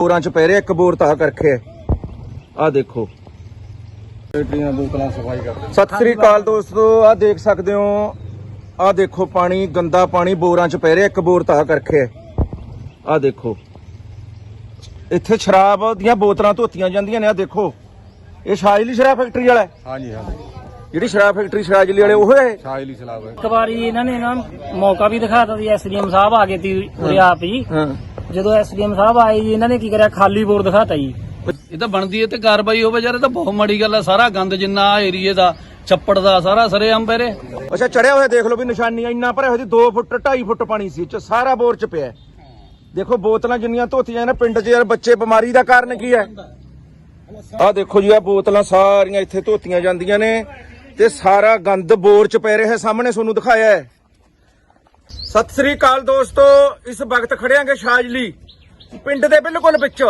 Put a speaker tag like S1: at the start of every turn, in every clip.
S1: ਬੋਰਾਂ ਚ ਪੈ ਰਿਹਾ ਇੱਕ ਬੋਰ ਤਾਂ ਕਰਕੇ। ਆ ਦੇਖੋ।
S2: ਬੈਟਰੀਆਂ ਬੋਤਲਾਂ ਸਫ਼ਾਈ ਕਰਦੇ
S1: ਸਤਿ ਸ੍ਰੀ ਅਕਾਲ ਦੋਸਤੋ ਆ ਦੇਖ ਸਕਦੇ ਹੋ। ਆ ਦੇਖੋ ਪਾਣੀ ਗੰਦਾ ਪਾਣੀ ਬੋਰਾਂ ਚ ਪੈ ਰਿਹਾ ਇੱਕ ਬੋਰ ਤਾਂ ਕਰਕੇ। ਆ ਦੇਖੋ। ਇੱਥੇ ਸ਼ਰਾਬ ਦੀਆਂ ਬੋਤਲਾਂ ਧੋਤੀਆਂ ਜਾਂਦੀਆਂ ਨੇ ਆ ਦੇਖੋ। ਇਹ ਸ਼ਾਇਲੀ ਸ਼ਰਾਬ ਫੈਕਟਰੀ ਵਾਲਾ।
S2: ਹਾਂਜੀ ਹਾਂਜੀ।
S1: ਜਿਹੜੀ ਸ਼ਰਾਬ ਫੈਕਟਰੀ ਸ਼ਰਾਜਲੀ ਵਾਲੇ ਉਹ ਹੈ।
S2: ਸ਼ਾਇਲੀ ਸਲਾਬ ਹੈ।
S3: ਇੱਕ ਵਾਰੀ ਇਹਨਾਂ ਨੇ ਨਾ ਮੌਕਾ ਵੀ ਦਿਖਾਤਾ ਸੀ ਐਸਡੀਐਮ ਸਾਹਿਬ ਆ ਗਏ ਤੀ ਉਰੇ ਆਪ ਹਾਂ। ਜਦੋਂ ਐਸਡੀਐਮ ਸਾਹਿਬ ਆਏ ਜੀ ਇਹਨਾਂ ਨੇ ਕੀ ਕਰਿਆ? ਖਾਲੀ ਬੋਰ ਦਿਖਾਤਾ ਜੀ।
S4: ਇਹ ਤਾਂ ਬਣਦੀ ਹੈ ਤੇ ਕਾਰਵਾਈ ਹੋਵੇ ਯਾਰ ਇਹ ਤਾਂ ਬਹੁਤ ਮਾੜੀ ਗੱਲ ਆ। ਸਾਰਾ ਗੰਦ ਜਿੰਨਾ ਏਰੀਏ ਦਾ ਛੱਪੜ ਦਾ ਸਾਰਾ ਸਰੇਆਮ ਪੈਰੇ
S1: ਅੱਛਾ ਚੜਿਆ ਹੋਇਆ ਦੇਖ ਲਓ ਵੀ ਨਿਸ਼ਾਨੀਆਂ ਇੰਨਾ ਭਰਿਆ ਹੋਇਆ ਸੀ 2 ਫੁੱਟ 2.5 ਫੁੱਟ ਪਾਣੀ ਸੀ ਇਹ ਚ ਸਾਰਾ ਬੋਰ ਚ ਪਿਆ। ਹੈ। ਦੇਖੋ ਬੋਤਲਾਂ ਜਿੰਨੀਆਂ ਧੋਤੀਆਂ ਨੇ ਪਿੰਡ 'ਚ ਯਾਰ ਬੱਚੇ ਬਿਮਾਰੀ ਦਾ ਕਾਰਨ ਕੀ ਹੈ? ਆਹ ਦੇਖੋ ਜੀ ਆ ਬੋਤਲਾਂ ਸਾਰੀਆਂ ਇੱਥੇ ਧੋਤੀਆਂ ਜਾਂਦੀਆਂ ਨੇ ਤੇ ਸਾਰਾ ਗੰਦ ਬੋਰ ਚ ਪੈ ਰਿਹਾ ਸਾਹਮਣੇ ਤੁਹਾਨੂੰ ਦਿਖਾਇਆ ਹੈ। ਸਤਿ ਸ੍ਰੀ ਅਕਾਲ ਦੋਸਤੋ, ਇਸ ਵਕਤ ਖੜਿਆਂਗੇ ਸ਼ਾਜਲੀ। ਪਿੰਡ ਦੇ ਬਿਲਕੁਲ ਵਿੱਚ।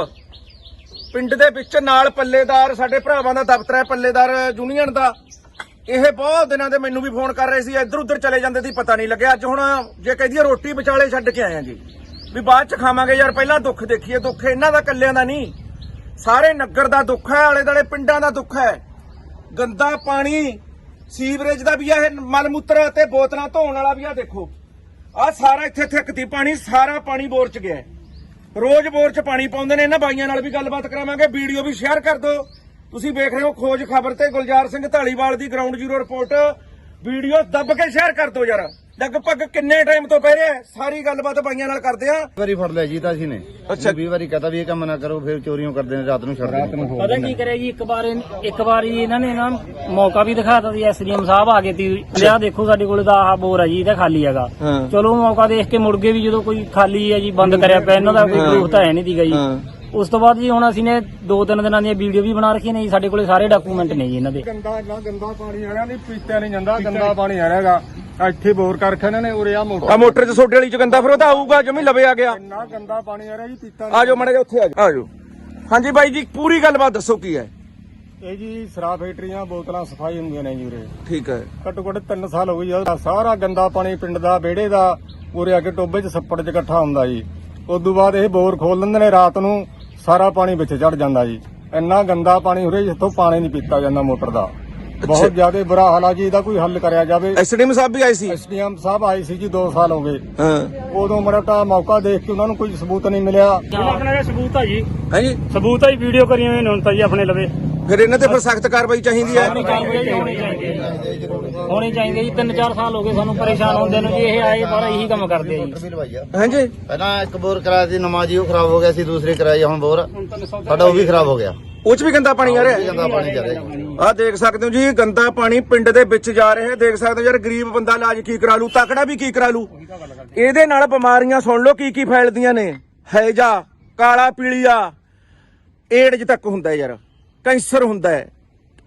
S1: ਪਿੰਡ ਦੇ ਵਿੱਚ ਨਾਲ ਪੱਲੇਦਾਰ, ਸਾਡੇ ਭਰਾਵਾਂ ਦਾ ਦਫ਼ਤਰ ਹੈ, ਪੱਲੇਦਾਰ ਯੂਨੀਅਨ ਦਾ। ਇਹ ਬਹੁਤ ਦਿਨਾਂ ਦੇ ਮੈਨੂੰ ਵੀ ਫੋਨ ਕਰ ਰਹੇ ਸੀ ਇੱਧਰ ਉੱਧਰ ਚਲੇ ਜਾਂਦੇ ਸੀ, ਪਤਾ ਨਹੀਂ ਲੱਗਿਆ। ਅੱਜ ਹੁਣ ਜੇ ਕਹਿੰਦੀ ਰੋਟੀ ਵਿਚਾਲੇ ਛੱਡ ਕੇ ਆਇਆ ਜੀ। ਵੀ ਬਾਅਦ ਚ ਖਾਵਾਂਗੇ ਯਾਰ, ਪਹਿਲਾਂ ਦੁੱਖ ਦੇਖੀਏ, ਦੁੱਖ ਇਹਨਾਂ ਦਾ ਕੱਲਿਆਂ ਦਾ ਨਹੀਂ। ਸਾਰੇ ਨਗਰ ਦਾ ਦੁੱਖ ਹੈ ਆਲੇ ਦਾਲੇ ਪਿੰਡਾਂ ਦਾ ਦੁੱਖ ਹੈ। ਗੰਦਾ ਪਾਣੀ, ਸੀਵਰੇਜ ਦਾ ਵੀ ਆ ਇਹ ਮਲ ਮੂਤਰ ਤੇ ਬੋਤਲਾਂ ਧੋਣ ਵਾਲਾ ਵੀ ਆ ਦੇਖੋ। ਆ ਸਾਰਾ ਇੱਥੇ ਥਿੱਕਤੀ ਪਾਣੀ, ਸਾਰਾ ਪਾਣੀ ਬੋਰ ਚ ਗਿਆ ਰੋਜ਼ ਬੋਰ ਚ ਪਾਣੀ ਪਾਉਂਦੇ ਨੇ, ਇਹਨਾਂ ਬਾਈਆਂ ਨਾਲ ਵੀ ਗੱਲਬਾਤ ਕਰਾਵਾਂਗੇ, ਵੀਡੀਓ ਵੀ ਸ਼ੇਅਰ ਕਰ ਦਿਓ। ਤੁਸੀਂ ਵੇਖ ਰਹੇ ਹੋ ਖੋਜ ਖਬਰ ਤੇ ਗੁਲਜ਼ਾਰ ਸਿੰਘ ਢਾਲੀਵਾਲ ਦੀ ਗਰਾਊਂਡ ਜ਼ੀਰੋ ਰਿਪੋਰਟ ਵੀਡੀਓ ਦੱਬ ਕੇ ਸ਼ੇਅਰ ਕਰ ਦਿਓ ਯਾਰ ਲਗਭਗ ਕਿੰਨੇ ਟਾਈਮ ਤੋਂ ਪੈ ਰਿਹਾ? ਸਾਰੀ ਗੱਲਬਾਤ ਬਾਈਆਂ ਨਾਲ ਕਰਦੇ ਆ।
S5: ਵਾਰੀ ਫੜ ਲਿਆ ਜੀ ਤਾਂ ਅਸੀਂ ਨੇ।
S1: ਅੱਛਾ।
S5: 20 ਵਾਰੀ ਕਹਤਾ ਵੀ ਇਹ ਕੰਮ ਨਾ ਕਰੋ ਫਿਰ ਚੋਰੀਆਂ ਕਰਦੇ ਨੇ ਰਾਤ ਨੂੰ ਛੱਡ
S2: ਰਾਤ
S5: ਦਿੰਦੇ
S2: ਨੂੰ ਹੋ
S3: ਪਤਾ ਕੀ ਕਰਿਆ ਜੀ ਇੱਕ ਵਾਰ ਇੱਕ ਵਾਰੀ ਇਹਨਾਂ ਨੇ ਨਾ ਮੌਕਾ ਵੀ ਦਿਖਾਤਾ ਸੀ ਐਸਡੀਐਮ ਸਾਹਿਬ ਆ ਗਏ ਤੀ ਲਿਆ ਦੇਖੋ ਸਾਡੇ ਕੋਲ ਤਾਂ ਆਹ ਬੋਰ ਆ ਜੀ ਇਹਦਾ ਖਾਲੀ ਹੈਗਾ।
S1: ਹਾਂ।
S3: ਚਲੋ ਮੌਕਾ ਦੇਖ ਕੇ ਮੁੜ ਗਏ ਵੀ ਜਦੋਂ ਕੋਈ ਖਾਲੀ ਹੈ ਜੀ ਬੰਦ ਕਰਿਆ ਪਿਆ ਇਹਨਾਂ ਦਾ ਕੋਈ ਪ੍ਰੂਫ ਤਾਂ ਹੈ ਨਹੀਂ ਦੀਗਾ ਜੀ।
S1: ਹਾਂ।
S3: ਉਸ ਤੋਂ ਬਾਅਦ ਜੀ ਹੁਣ ਅਸੀਂ ਨੇ ਦੋ ਤਿੰਨ ਦਿਨਾਂ ਦੀਆਂ ਵੀਡੀਓ ਵੀ ਬਣਾ ਰੱਖੀਆਂ ਨੇ ਜੀ ਸਾਡੇ ਕੋਲੇ ਸਾਰੇ ਡਾਕੂਮੈਂਟ ਨੇ ਜੀ ਇਹਨਾਂ ਦੇ।
S2: ਗੰਦਾ ਇੰਨਾ ਗੰਦਾ ਪਾਣੀ ਆ ਰਿਹਾ ਨਹੀਂ ਪੀਤਾ ਨਹੀਂ ਜਾਂਦਾ ਗੰਦਾ ਪਾਣੀ ਆ ਰਿਹਾਗਾ ਇੱਥੇ ਬੋਰ ਕਰ ਰੱਖਿਆ ਇਹਨਾਂ ਨੇ ਉਰੇ ਆ
S1: ਆ
S2: ਮੋਟਰ
S1: ਮੋਟਰ ਚ ਸੋਡੇ ਵਾਲੀ ਚ ਗੰਦਾ ਫਿਰ ਉਹ ਤਾਂ ਆਊਗਾ ਜਮੀ ਲਵੇ ਆ ਗਿਆ।
S2: ਇੰਨਾ ਗੰਦਾ ਪਾਣੀ ਆ ਰਿਹਾ ਜੀ ਪੀਤਾ
S1: ਆ ਜਾਓ ਮਾੜੇ ਉੱਥੇ ਆ ਜਾਓ ਆ ਜਾਓ ਹਾਂਜੀ ਬਾਈ ਜੀ ਪੂਰੀ ਗੱਲਬਾਤ ਦੱਸੋ ਕੀ ਹੈ?
S2: ਇਹ ਜੀ ਸ਼ਰਾਬ ਫੈਕਟਰੀਆਂ ਬੋਤਲਾਂ ਸਫ਼ਾਈ ਹੁੰਦੀਆਂ ਨੇ ਜੀ ਉਰੇ।
S1: ਠੀਕ ਹੈ।
S2: ਘੱਟੋ ਘੱਟ 3 ਸਾਲ ਹੋ ਗਏ ਜੀ ਸਾਰਾ ਗੰਦਾ ਪਾਣੀ ਪਿੰਡ ਦਾ ਵਿਹੜੇ ਦਾ ਉਰੇ ਆ ਕੇ ਟੋਬੇ 'ਚ ਸੱਪੜ 'ਚ ਇਕੱਠਾ ਹੁੰਦਾ ਜੀ। ਉਸ ਤੋਂ ਬਾਅਦ ਇਹ ਬੋਰ ਖੋਲ ਦਿੰਦੇ ਨੇ ਰਾਤ ਨੂੰ ਸਾਰਾ ਪਾਣੀ ਵਿੱਚ ਚੜ ਜਾਂਦਾ ਜੀ। ਇੰਨਾ ਗੰਦਾ ਪਾਣੀ ਉਰੇ ਜਿੱਥੋਂ ਪਾਣੀ ਨਹੀਂ ਪੀਤਾ ਜਾਂਦਾ ਮੋਟਰ ਦਾ। ਬਹੁਤ ਜ਼ਿਆਦਾ ਬੁਰਾ ਹਾਲ ਆ ਜੀ ਇਹਦਾ ਕੋਈ ਹੱਲ ਕਰਿਆ ਜਾਵੇ।
S1: ਐਸਡੀਐਮ ਸਾਹਿਬ ਵੀ ਆਏ ਸੀ?
S2: ਐਸਡੀਐਮ ਸਾਹਿਬ ਆਏ ਸੀ ਜੀ 2 ਸਾਲ ਹੋ ਗਏ।
S1: ਹਾਂ।
S2: ਉਦੋਂ ਮੜਾ ਤਾਂ ਮੌਕਾ ਦੇਖ ਕੇ ਉਹਨਾਂ ਨੂੰ ਕੋਈ ਸਬੂਤ ਨਹੀਂ ਮਿਲਿਆ।
S3: ਆਪਣੇ ਦਾ ਸਬੂਤ ਆ ਜੀ
S1: ਹਾਂਜੀ
S3: ਸਬੂਤ ਆ ਜੀ ਵੀਡੀਓ ਕਰੀਆਂ ਹੋਈਆਂ ਨੇ ਹੁਣ ਤਾਂ ਜੀ ਆਪਣੇ ਲਵੇ।
S1: ਫਿਰ ਇਹਨਾਂ ਤੇ ਫਿਰ ਸਖਤ ਕਾਰਵਾਈ ਚਾਹੀਦੀ ਹੈ
S3: ਹੋਣੀ ਚਾਹੀਦੀ ਹੈ ਹੋਣੀ ਚਾਹੀਦੀ ਹੈ ਜੀ। ਤਿੰਨ ਚਾਰ ਸਾਲ ਹੋ ਗਏ ਸਾਨੂੰ ਪਰੇਸ਼ਾਨ ਹੁੰਦੇ ਨੂੰ ਜੀ ਇਹ ਆਏ ਪਰ ਇਹੀ ਕੰਮ ਕਰਦੇ ਆ ਜੀ।
S1: ਹਾਂਜੀ।
S5: ਪਹਿਲਾਂ ਇੱਕ ਬੋਰ ਕਰਾਇਆ ਸੀ ਨਮਾਜ਼ੀ ਉਹ ਖਰਾਬ ਹੋ ਗਿਆ ਸੀ ਦੂਸਰੀ ਕਰਾਈ ਹੁਣ ਬੋਰ। ਸਾਡਾ ਉਹ ਵੀ ਖਰਾਬ ਹੋ ਗਿਆ।
S1: ਉਹ ਚ ਵੀ ਗੰਦਾ ਪਾਣੀ ਆ ਰਿਹਾ।
S5: ਗੰਦਾ ਪਾਣੀ ਜਾ ਰਿਹਾ।
S1: ਆ ਦੇਖ ਸਕਦੇ ਹੋ ਜੀ ਗੰਦਾ ਪਾਣੀ ਪਿੰਡ ਦੇ ਵਿੱਚ ਜਾ ਰਿਹਾ ਹੈ। ਦੇਖ ਸਕਦੇ ਹੋ ਯਾਰ ਗਰੀਬ ਬੰਦਾ ਇਲਾਜ ਕੀ ਕਰਾ ਲੂ ਤਕੜਾ ਵੀ ਕੀ ਕਰਾ ਲੂ? ਇਹਦੇ ਨਾਲ ਬਿਮਾਰੀਆਂ ਸੁਣ ਲਓ ਕੀ ਕੀ ਫੈਲਦੀਆਂ ਨੇ। ਹੈਜਾ ਕਾਲਾ ਪੀਲੀਆ। ਏਡਜ ਤੱਕ ਹੁੰਦਾ ਯਾਰ। ਕੈਂਸਰ ਹੁੰਦਾ ਹੈ।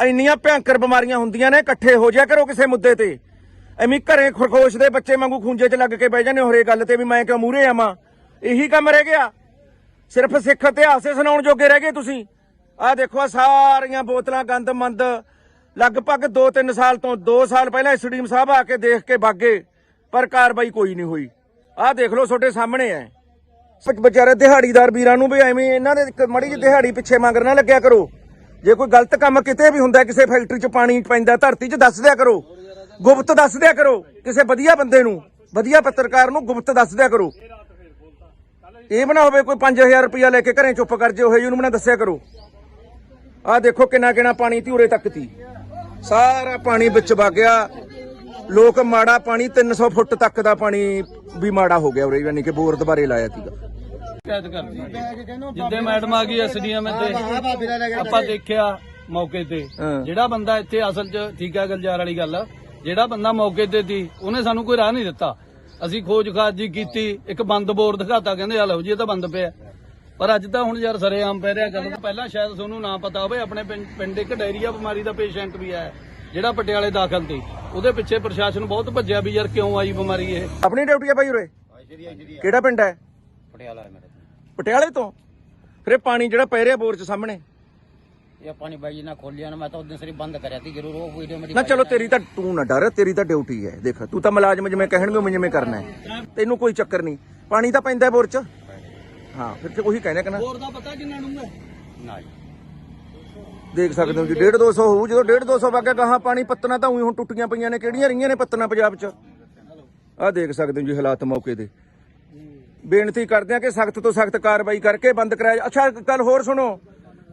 S1: ਇੰਨੀਆਂ ਭਿਆਨਕ ਬਿਮਾਰੀਆਂ ਹੁੰਦੀਆਂ ਨੇ, ਇਕੱਠੇ ਹੋ ਜਾ ਕਰੋ ਕਿਸੇ ਮੁੱਦੇ ਤੇ। ਐਵੇਂ ਘਰੇ ਖਰਗੋਸ਼ ਦੇ ਬੱਚੇ ਵਾਂਗੂ ਖੂੰਜੇ 'ਚ ਲੱਗ ਕੇ ਬਹਿ ਜਾਂਦੇ ਹੋ ਗੱਲ ਤੇ ਵੀ ਮੈਂ ਕਿਉਂ ਮੂਰੇ ਆਵਾਂ? ਇਹੀ ਕੰਮ ਰਹਿ ਗਿਆ। ਸਿਰਫ ਸਿੱਖ ਇਤਿਹਾਸ ਹੀ ਸੁਣਾਉਣ ਜੋਗੇ ਰਹਿ ਗਏ ਤੁਸੀਂ। ਆਹ ਦੇਖੋ, ਆਹ ਸਾਰੀਆਂ ਬੋਤਲਾਂ ਗੰਦ ਮੰਦ। ਲਗਭਗ 2-3 ਸਾਲ ਤੋਂ 2 ਸਾਲ ਪਹਿਲਾਂ ਐਸਡੀਐਮ ਸਾਹਿਬ ਆ ਕੇ ਦੇਖ ਕੇ ਭਾਗੇ ਪਰ ਕਾਰਵਾਈ ਕੋਈ ਨਹੀਂ ਹੋਈ। ਆਹ ਦੇਖ ਲਓ ਤੁਹਾਡੇ ਸਾਹਮਣੇ ਹੈ। ਬ- ਵਿਚਾਰੇ ਦਿਹਾੜੀਦਾਰ ਵੀਰਾਂ ਨੂੰ ਵੀ ਐਵੇਂ ਇਹਨਾਂ ਦੇ ਇੱਕ ਮੜੀ ਜਿਹੀ ਦਿਹਾੜੀ ਪਿੱਛੇ ਮੰਗਰ ਨਾ ਲੱਗਿਆ ਕਰੋ। ਜੇ ਕੋਈ ਗਲਤ ਕੰਮ ਕਿਤੇ ਵੀ ਹੁੰਦਾ, ਕਿਸੇ ਫੈਕਟਰੀ 'ਚ ਪਾਣੀ ਪੈਂਦਾ, ਧਰਤੀ 'ਚ ਦੱਸ ਦਿਆ ਕਰੋ। ਗੁਪਤ ਦੱਸ ਦਿਆ ਕਰੋ, ਕਿਸੇ ਵਧੀਆ ਬੰਦੇ ਨੂੰ, ਵਧੀਆ ਪੱਤਰਕਾਰ ਨੂੰ ਗੁਪਤ ਦੱਸ ਦਿਆ ਕਰੋ। ਇਹ ਬਣਾ ਹੋਵੇ ਕੋਈ 5000 ਰੁਪਇਆ ਲੈ ਕੇ ਘਰੇ ਚੁੱਪ ਕਰ ਜੇ ਉਹ ਉਹਨੂੰ ਬਣਾ ਦੱਸਿਆ ਕਰੋ। ਆਹ ਦੇਖੋ ਕਿੰਨਾ ਕਿੰਨਾ ਪਾਣੀ ਧੀ ਉਰੇ ਤੱਕ ਤੀ। ਸਾਰਾ ਪਾਣੀ ਵਿੱਚ ਵਗ ਗਿਆ। ਲੋਕ ਮਾੜਾ ਪਾਣੀ 300 ਫੁੱਟ ਤੱਕ ਦਾ ਪਾਣੀ ਵੀ ਮਾੜਾ ਹੋ ਗਿਆ ਉਰੇ, ਯਾਨੀ ਕਿ ਬੋਰ ਦੁਬਾਰੇ ਲਾਇਆ ਸੀਗਾ।
S4: ਕੈਦ ਕਰਦੀ ਜਿੱਦੇ ਮੈਡਮ ਆ ਗਈ ਐਸਡੀਐਮ ਤੇ ਆਪਾਂ ਦੇਖਿਆ ਮੌਕੇ ਤੇ।
S1: ਹਾਂ।
S4: ਜਿਹੜਾ ਬੰਦਾ ਇੱਥੇ ਅਸਲ 'ਚ ਠੀਕ ਹੈ ਗਲਜਾਰ ਵਾਲੀ ਗੱਲ। ਜਿਹੜਾ ਬੰਦਾ ਮੌਕੇ ਤੇ ਸੀ ਉਹਨੇ ਸਾਨੂੰ ਕੋਈ ਰਾਹ ਨਹੀਂ ਦਿੱਤਾ। ਅਸੀਂ ਖੋਜ ਖਾਜ ਜੀ ਕੀਤੀ ਇੱਕ ਬੰਦ ਬੋਰ ਦਿਖਾਤਾ ਕਹਿੰਦੇ ਆ ਲਓ ਜੀ ਇਹ ਤਾਂ ਬੰਦ ਪਿਆ। ਪਰ ਅੱਜ ਤਾਂ ਹੁਣ ਯਾਰ ਸਰੇਆਮ ਪੈ ਰਿਹਾ ਗੱਲ ਪਹਿਲਾਂ ਸ਼ਾਇਦ ਤੁਹਾਨੂੰ ਨਾ ਪਤਾ ਹੋਵੇ ਆਪਣੇ ਪਿੰਡ ਇੱਕ ਡਾਇਰੀਆ ਬਿਮਾਰੀ ਦਾ ਪੇਸ਼ੈਂਟ ਵੀ ਹੈ ਜਿਹੜਾ ਪਟਿਆਲੇ ਦਾਖਲ ਸੀ। ਉਹਦੇ ਪਿੱਛੇ ਪ੍ਰਸ਼ਾਸਨ ਬਹੁਤ ਭੱਜਿਆ ਵੀ ਯਾਰ ਕਿਉਂ ਆਈ ਬਿਮਾਰੀ ਇਹ?
S1: ਆਪਣੀ ਡਿਊਟੀ ਹੈ ਭਾਈ ਉਰੇ? ਕਿਹੜਾ ਪਿੰਡ ਹੈ?
S3: ਪਟਿਆਲਾ ਮੇਰੇ
S1: ਪਟਿਆਲੇ ਤੋਂ। ਫਿਰ ਇਹ ਪਾਣੀ ਜਿਹੜਾ ਪੈ ਰਿਹਾ ਬੋਰ 'ਚ ਸਾਹਮਣੇ।
S3: ਇਹ ਪਾਣੀ ਬਾਈ ਜੀ ਨਾਲ ਖੋਲਿਆ ਨਾ ਮੈਂ ਤਾਂ ਉਦੋਂ ਸਰੀ ਬੰਦ ਕਰਿਆ ਸੀ ਜ਼ਰੂਰ ਉਹ ਵੀਡੀਓ ਮੇਰੀ
S1: ਨਾ ਚਲੋ ਤੇਰੀ ਤਾਂ ਤੂੰ ਨਾ ਡਰ ਤੇਰੀ ਤਾਂ ਡਿਊਟੀ ਹੈ ਦੇਖ ਤੂੰ ਤਾਂ ਮੁਲਾਜ਼ਮ ਜਿਵੇਂ ਕਹਿਣਗੇ ਉਵੇਂ ਜਿਵੇਂ ਕਰਨਾ ਹੈ। ਤੈਨੂੰ ਕੋਈ ਚੱਕਰ ਨਹੀਂ ਪਾਣੀ ਤਾਂ ਪੈਂਦਾ ਬੋਰ 'ਚ। ਹਾਂ ਫਿਰ ਤੇ ਉਹੀ ਕਹਿੰਦੇ ਕਿ ਨਾ।
S4: ਬੋਰ ਦਾ ਪਤਾ ਕਿੰਨਾ ਡੂੰਘਾ ਨਾ
S1: ਦੇਖ ਸਕਦੇ ਹੋ ਜੀ 1.5 200 ਹੋਊ ਜਦੋਂ 1.5 200 ਵਗਿਆ ਗਾਹਾਂ ਪਾਣੀ ਪੱਤਣਾ ਤਾਂ ਉਹੀ ਹੁਣ ਟੁੱਟੀਆਂ ਪਈਆਂ ਨੇ ਕਿਹੜੀਆਂ ਰਹੀਆਂ ਨੇ ਪੱਤਣਾ ਪੰਜਾਬ 'ਚ? ਆਹ ਦੇਖ ਸਕਦੇ ਹੋ ਜੀ ਹਾਲਾਤ ਮੌਕੇ ਦੇ। ਬੇਨਤੀ ਕਰਦੇ ਆ ਕਿ ਸਖਤ ਤੋਂ ਸਖਤ ਕਾਰਵਾਈ ਕਰਕੇ ਬੰਦ ਕਰਾਇਆ ਅੱਛਾ ਗੱਲ ਹੋਰ ਸੁਣੋ।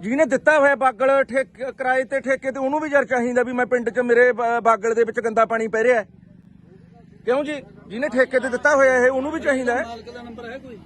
S1: ਜਿਹਨੇ ਦਿੱਤਾ ਹੋਇਆ ਬਾਗਲ ਠੇਕੇ ਕਿਰਾਏ ਤੇ ਠੇਕੇ ਤੇ ਉਹਨੂੰ ਵੀ ਯਾਰ ਚਾਹੀਦਾ ਵੀ ਮੈਂ ਪਿੰਡ 'ਚ ਮੇਰੇ ਬਾਗਲ ਦੇ ਵਿੱਚ ਗੰਦਾ ਪਾਣੀ ਪੈ ਰਿਹਾ ਕਿਉਂ ਜੀ? ਜਿਹਨੇ ਠੇਕੇ ਤੇ ਦਿੱਤਾ ਹੋਇਆ ਇਹ, ਉਹਨੂੰ ਵੀ ਚਾਹੀਦਾ ਹੈ।
S4: ਮਾਲਕ ਦਾ ਨੰਬਰ ਹੈ ਕੋਈ